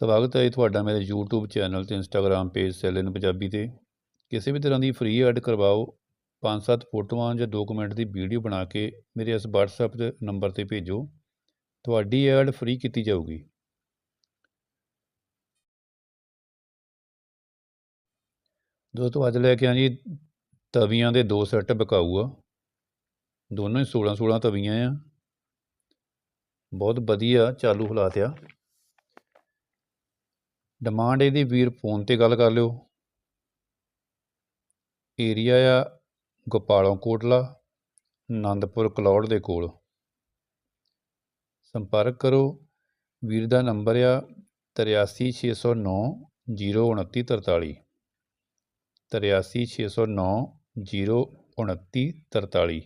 ਸਵਾਗਤ ਹੈ ਜੀ ਤੁਹਾਡਾ ਮੇਰੇ YouTube ਚੈਨਲ ਤੇ Instagram page sell in Punjabi ਤੇ। ਕਿਸੇ ਵੀ ਤਰ੍ਹਾਂ ਦੀ ਫ੍ਰੀ ਐਡ ਕਰਵਾਓ, ਪੰਜ ਸੱਤ ਫੋਟੋਆਂ ਜਾਂ 2 ਮਿੰਟ ਦੀ ਵੀਡੀਓ ਬਣਾ ਕੇ ਮੇਰੇ ਇਸ WhatsApp ਦੇ ਨੰਬਰ ਤੇ ਭੇਜੋ, ਤੁਹਾਡੀ ਐਡ ਫ੍ਰੀ ਕੀਤੀ ਜਾਊਗੀ। ਦੋਸਤੋ, ਅੱਜ ਲੈ ਕੇ ਆਂ ਜੀ ਤਵੀਆਂ ਦੇ ਦੋ ਸੈੱਟ ਬਕਾਊ ਆ ਦੋਨੋਂ ਹੀ 16 16 ਤਵੀਆਂ ਆ। ਬਹੁਤ ਵਧੀਆ ਚਾਲੂ ਹਾਲਾਤ ਆ। ਡਿਮਾਂਡ ਇਹਦੀ ਵੀਰ ਫੋਨ ਤੇ ਗੱਲ ਕਰ ਲਿਓ। ਏਰੀਆ ਆ ਗੋਪਾਲੋਂ ਕੋਟਲਾ ਆਨੰਦਪੁਰ ਕਲੌੜ ਦੇ ਕੋਲ। ਸੰਪਰਕ ਕਰੋ। ਵੀਰ ਦਾ ਨੰਬਰ ਆ 83609 02943 83609 02943